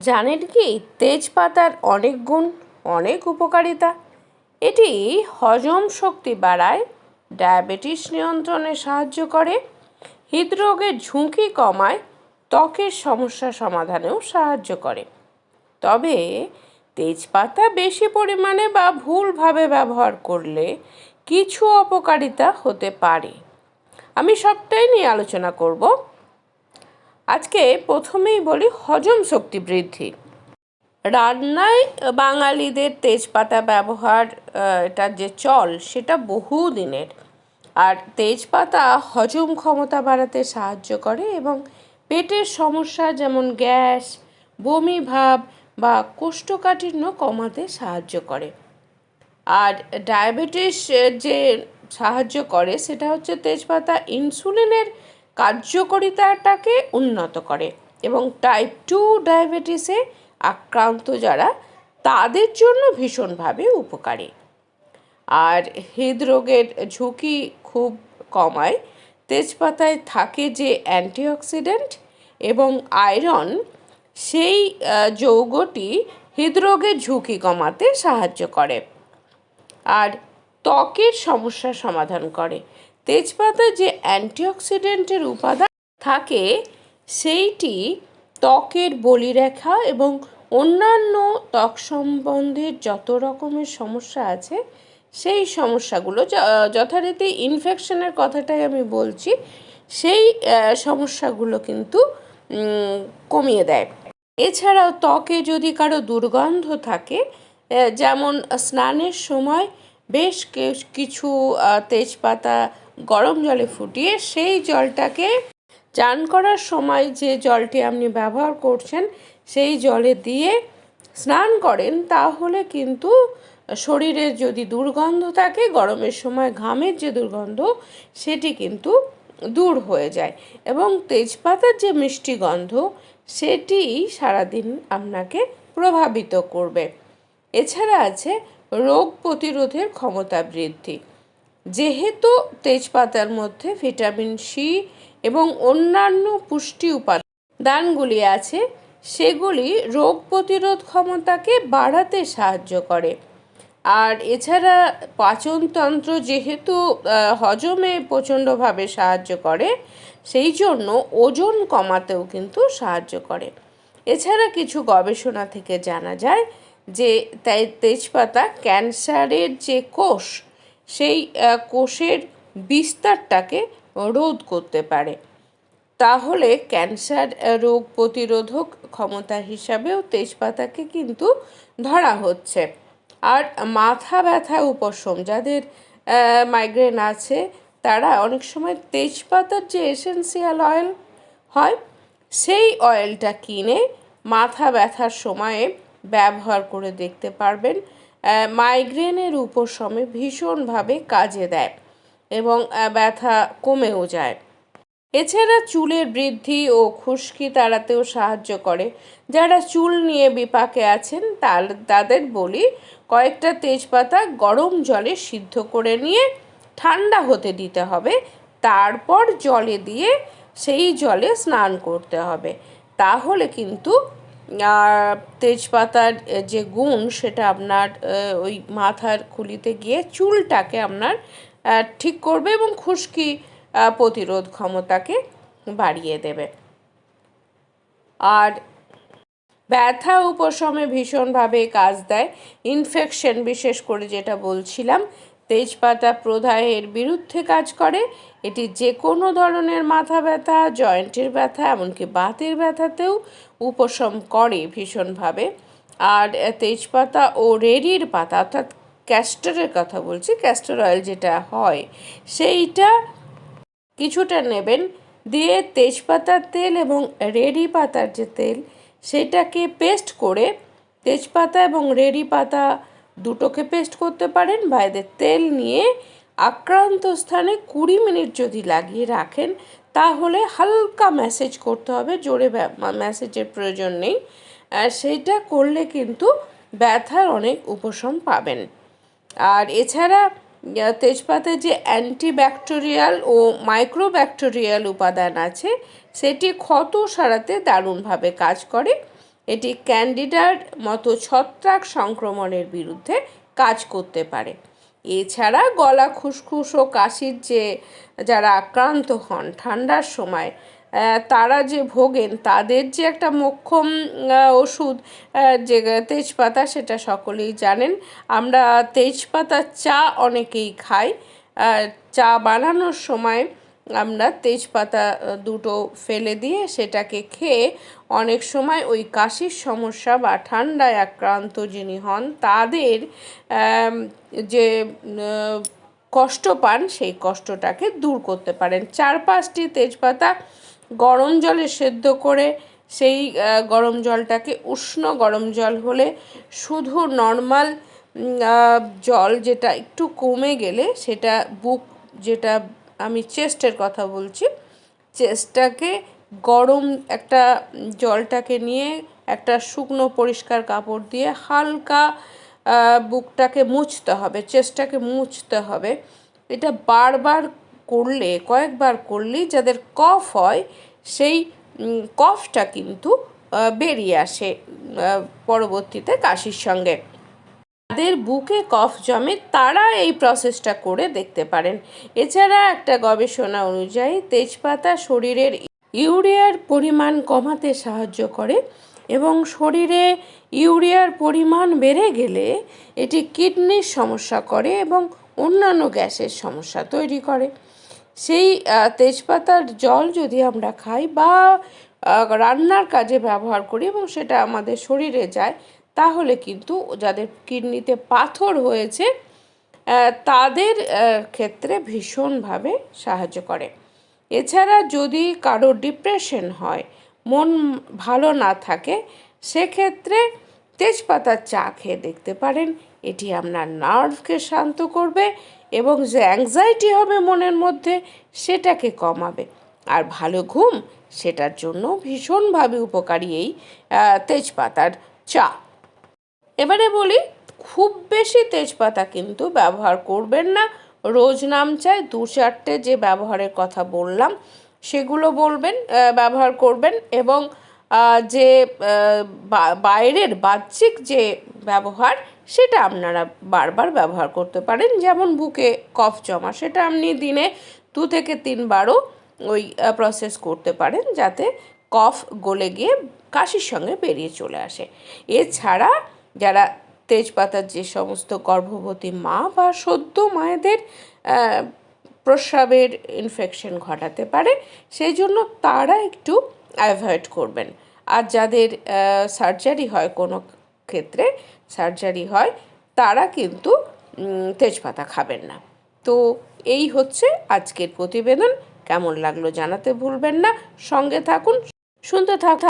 জানেন কি, তেজপাতার অনেক গুণ, অনেক উপকারিতা। এটি হজম শক্তি বাড়ায়, ডায়াবেটিস নিয়ন্ত্রণে সাহায্য করে, হৃদরোগের ঝুঁকি কমায়, ত্বকের সমস্যা সমাধানেও সাহায্য করে। তবে তেজপাতা বেশি পরিমাণে বা ভুলভাবে ব্যবহার করলে কিছু অপকারিতা হতে পারে। আমি সবটাই নিয়ে আলোচনা করব। আজকে প্রথমেই বলি হজম শক্তি বৃদ্ধি। রান্নায় বাঙালিদের তেজপাতা ব্যবহার এটার যে চল, সেটা বহু দিনের আর তেজপাতা হজম ক্ষমতা বাড়াতে সাহায্য করে এবং পেটের সমস্যা যেমন গ্যাস, বমি ভাব বা কোষ্ঠকাঠিন্য কমাতে সাহায্য করে। আর ডায়াবেটিস যে সাহায্য করে, সেটা হচ্ছে তেজপাতা ইনসুলিনের কার্যকরিতাটাকে উন্নত করে এবং টাইপ টু ডায়াবেটিসে আক্রান্ত যারা, তাদের জন্য ভীষণভাবে উপকারী। আর হৃদরোগের ঝুঁকি খুব কমায়, তেজপাতায় থাকে যে অ্যান্টিঅক্সিডেন্ট এবং আয়রন, সেই যৌগটি হৃদরোগের ঝুঁকি কমাতে সাহায্য করে। আর ত্বকের সমস্যার সমাধান করে। তেজপাতায় যে অ্যান্টিঅক্সিডেন্টের উপাদান থাকে, সেইটি ত্বকের বলিরেখা এবং অন্যান্য ত্বক সম্বন্ধে যত রকমের সমস্যা আছে, সেই সমস্যাগুলো যথারীতি ইনফেকশনের কথাটাই আমি বলছি, সেই সমস্যাগুলো কিন্তু কমিয়ে দেয়। এছাড়াও ত্বকে যদি কারও দুর্গন্ধ থাকে যেমন স্নানের সময় বেশ কিছু তেজপাতা গরম জলে ফুটিয়ে সেই জলটাকে চান করার সময় যে জলটি আপনি ব্যবহার করছেন, সেই জলে দিয়ে স্নান করেন, তাহলে কিন্তু শরীরের যদি দুর্গন্ধ থাকে, গরমের সময় ঘামের যে দুর্গন্ধ, সেটি কিন্তু দূর হয়ে যায়। এবং তেজপাতার যে মিষ্টি গন্ধ, সেটি সারাদিন আপনাকে প্রভাবিত করবে। এছাড়া আছে রোগ প্রতিরোধের ক্ষমতা বৃদ্ধি। যেহেতু তেজপাতার মধ্যে ভিটামিন সি এবং অন্যান্য পুষ্টি উপাদানগুলি আছে, সেগুলি রোগ প্রতিরোধ ক্ষমতাকে বাড়াতে সাহায্য করে। আর এছাড়া পাচনতন্ত্র যেহেতু হজমে প্রচণ্ডভাবে সাহায্য করে, সেই জন্য ওজন কমাতেও কিন্তু সাহায্য করে। এছাড়া কিছু গবেষণা থেকে জানা যায় যে তাই তেজপাতা ক্যান্সারের যে কোষ সেই কোষের বিস্তারটাকে রোধ করতে পারে। তাহলে ক্যান্সার রোগ প্রতিরোধক ক্ষমতা হিসাবেও তেজপাতাকে কিন্তু ধরা হচ্ছে। আর মাথা ব্যথা উপশম যাদের মাইগ্রেন আছে, তারা অনেক সময় তেজপাতার যে এসেন্সিয়াল অয়েল হয়, সেই অয়েলটা কিনে মাথা ব্যথার সময়ে ব্যবহার করে দেখতে পারবেন। মাইগ্রেনের উপশমে ভীষণভাবে কাজে দেয় এবং ব্যথা কমেও যায়। এছাড়া চুলের বৃদ্ধি ও খুশকি তাড়াতেও সাহায্য করে। যারা চুল নিয়ে বিপাকে আছেন তার- তাদের বলি, কয়েকটা তেজপাতা গরম জলে সিদ্ধ করে নিয়ে ঠান্ডা হতে দিতে হবে। তারপর জলে দিয়ে সেই জলে স্নান করতে হবে। তাহলে কিন্তু আহ, তেজপাতার যে গুণ সেটা আপনার ওই মাথার খুলিতে গিয়ে চুলটাকে আপনার ঠিক করবে এবং খুশকি প্রতিরোধ ক্ষমতাকে বাড়িয়ে দেবে। আর ব্যথা উপশমে ভীষণভাবে কাজ দেয়। ইনফেকশন বিশেষ করে যেটা বলছিলাম তেজপাতা প্রদাহের বিরুদ্ধে কাজ করে। এটি যে কোনো ধরনের মাথা ব্যথা, জয়েন্টের ব্যথা, এমনকি বাতের ব্যথাতেও উপশম করে ভীষণভাবে। আর তেজপাতা ও রেডির পাতা, অর্থাৎ ক্যাস্টরের কথা বলছি, ক্যাস্টর অয়েল যেটা হয়, সেইটা কিছুটা নেবেন। দিয়ে তেজপাতার তেল এবং রেডি পাতার যে তেল, সেটাকে পেস্ট করে তেজপাতা এবং রেডি পাতা দুটোকে পেস্ট করতে পারেন বা তেল নিয়ে আক্রান্ত স্থানে কুড়ি মিনিট যদি লাগিয়ে রাখেন তাহলে হালকা ম্যাসেজ করতে হবে জোরে ম্যাসেজের প্রয়োজন নেই। আর সেইটা করলে কিন্তু ব্যথার অনেক উপশম পাবেন। আর এছাড়া আহ, তেজপাতায় যে অ্যান্টিব্যাকটেরিয়াল ও মাইক্রোব্যাকটেরিয়াল উপাদান আছে সেটি ক্ষত সারাতে দারুণভাবে কাজ করে। এটি ক্যান্ডিডার মতো ছত্রাক সংক্রমণের বিরুদ্ধে কাজ করতে পারে। এছাড়া গলা খুসখুস ও কাশির যে, যারা আক্রান্ত হন ঠান্ডার সময় তারা যে ভোগেন, তাদের যে একটা মোক্ষম ওষুধ যে তেজপাতা সেটা সকলেই জানেন। আমরা তেজপাতার চা অনেকেই খাই। চা বানানোর সময় আমরা তেজপাতা দুটো ফেলে দিয়ে সেটাকে খেয়ে অনেক সময় ওই কাশির সমস্যা বা ঠান্ডায় আক্রান্ত যিনি হন, তাদের যে কষ্ট পান, সেই কষ্টটাকে দূর করতে পারেন। চার পাঁচটি তেজপাতা গরম জলে সেদ্ধ করে সেই গরম জলটাকে উষ্ণ গরম জল হলে শুধু নর্মাল জল যেটা একটু কমে গেলে সেটা বুক যেটা আমি চেস্টের কথা বলছি। চেস্টটাকে গরম একটা জলটাকে নিয়ে একটা শুকনো পরিষ্কার কাপড় দিয়ে হালকা বুকটাকে মুছতে হবে, চেস্টটাকে মুছতে হবে। এটা বারবার করলে, কয়েকবার করলেই যাদের কফ হয়, সেই কফটা কিন্তু বেরিয়ে আসে পরবর্তীতে কাশির সঙ্গে। যাদের বুকে কফ জমে তারা এই প্রসেসটা করে দেখতে পারেন। এছাড়া একটা গবেষণা অনুযায়ী তেজপাতা শরীরের ইউরিয়ার পরিমাণ কমাতে সাহায্য করে এবং শরীরে ইউরিয়ার পরিমাণ বেড়ে গেলে এটি কিডনির সমস্যা করে এবং অন্যান্য গ্যাসের সমস্যা তৈরি করে। সেই তেজপাতার জল যদি আমরা খাই বা রান্নার কাজে ব্যবহার করি এবং সেটা আমাদের শরীরে যায় তাহলে কিন্তু যাদের কিডনিতে পাথর হয়েছে তাদের ক্ষেত্রে ভীষণভাবে সাহায্য করে। এছাড়া যদি কারও ডিপ্রেশন হয়, মন ভালো না থাকে, সেক্ষেত্রে তেজপাতার চা খেয়ে দেখতে পারেন। এটি আপনার নার্ভকে শান্ত করবে এবং যে অ্যাংজাইটি হবে মনের মধ্যে, সেটাকে কমাবে। আর ভালো ঘুম, সেটার জন্য ভীষণভাবে উপকারী এই তেজপাতার চা। এবারে বলি, খুব বেশি তেজপাতা কিন্তু ব্যবহার করবেন না। রোজ নাম চাই, দু চারটে যে ব্যবহারের কথা বললাম, সেগুলো বলবেন ব্যবহার করবেন এবং যে বাইরের বাহ্যিক যে ব্যবহার, সেটা আপনারা বারবার ব্যবহার করতে পারেন। যেমন বুকে কফ জমা, সেটা আপনি দিনে দু থেকে তিনবারও ওই প্রসেস করতে পারেন যাতে কফ গলে গিয়ে কাশির সঙ্গে বেরিয়ে চলে আসে। এছাড়া যারা তেজপাতার যে সমস্ত গর্ভবতী মা বা সদ্য মায়েদের প্রস্রাবের ইনফেকশন ঘটাতে পারে, সেই জন্য তারা একটু অ্যাভয়েড করবেন। আর যাদের সার্জারি হয় কোনো ক্ষেত্রে সার্জারি হয়, তারা কিন্তু তেজপাতা খাবেন না। তো এই হচ্ছে আজকের প্রতিবেদন। কেমন লাগল জানাতে ভুলবেন না। সঙ্গে থাকুন শুনতে থাকুন।